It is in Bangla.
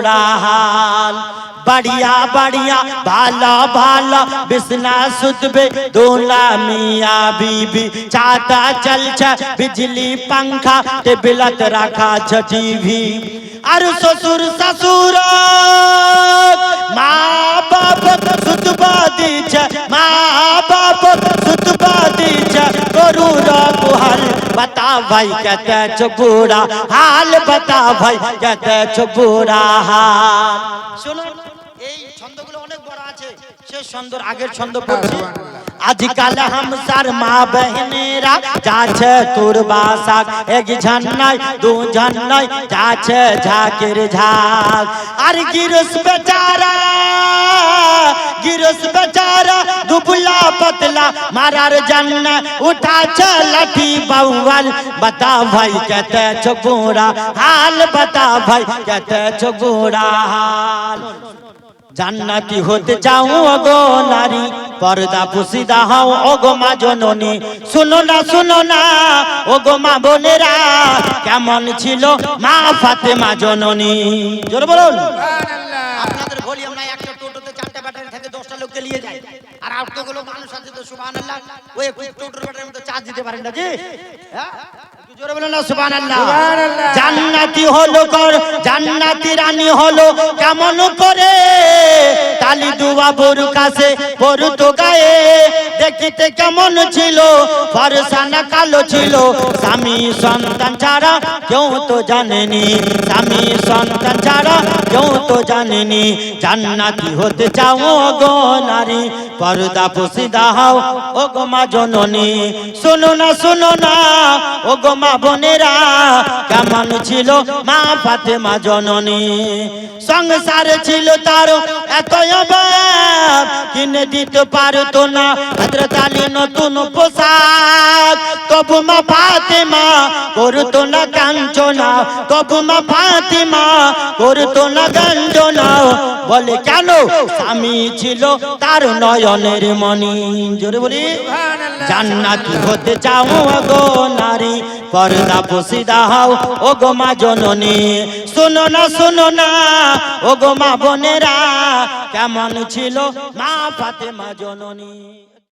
বুড়া হাল बढ़िया बढ़िया भाला भाला बिसना सुतबे दूल्हा मियाँ बीबी चाहता चल छ बिजली पंखा ते बिलत रखा छ टीवी আর শ্বশুর শাশুর মা বাপ সুতবা দিছে মা बता भाई कहते छो बुरा हाल बता भाई कहते छो बुरा हाल শোনো এই ছন্দগুলো অনেক বড় আছে সে ছন্দর আগের ছন্দ পড়ছি আজকাল হামসার মা বহনেরা যাচ্ছে তোর বাসাক এক ঝন্নাই দু ঝন্নাই যাচ্ছে ঝাকের ঝাক আর গিরস বেচারা গিরস বেচারা দুবলা পতলা মারার জান্না উঠা লাঠি বাউয়াল। বাতা ভাই কেতে ছোকরা হাল বাতা ভাই কেতে ছোকরা হাল। জান্নাতি হতে চাও অগো নারী পর্দা পুষিদা হও অগো মা জননী। শুনো না শুনো না ওগো মা বোনেরা কেমন ছিল মা ফাতে মা জননী বলুন। আপনাদের ভলিউম নাই একটা টোটোতে চারটা ব্যাটারি দশটা লোককে নিয়ে যায়। আর আটটাগুলো মানুষ আছে তো সুবহানাল্লাহ। ওই টোটোর ব্যাটারির মতো চার্জ দিতে পারেন না জি হ্যাঁ? একটু জোরে বলুন না সুবহানাল্লাহ। জান্নাতি হলো কর জান্নাতি রানী হলো কেমন করে তালি দুয়া বড় কাছে বড় তো গায়ে দেখিতে কেমন ছিল? ফরসানা কালো ছিল। স্বামী সন্তান ছাড়া কেউ তো জানেনি। স্বামী সন্তান ছাড়া কেউ তো জানেনি। জান্নাতি হতে চাও গো নারী, পর্দা পুসিদা হও ও গো মা জননী। শোনো না শোনো না ও গো মা বোনেরা কেমন ছিল মা ফাতেমা জননী? সংসার ছিল তার এত দিতে পারতো না। হজরত আলী নতুন পোশাক। তবু মা ফাতেমা করতো না কাঞ্চনা। তবু মা ফাতেমা করতো না গঞ্জনা বলে কেন? স্বামী ছিল তার নয়নের মণি। জোরে বলি জান্নাতি হতে চাও গো নারী পর্দা পসিদা হও ও গো মা জননী। শোনো না শোনো না ও গো মা বোনেরা কেমন ছিল মা ফাতেমা জননী?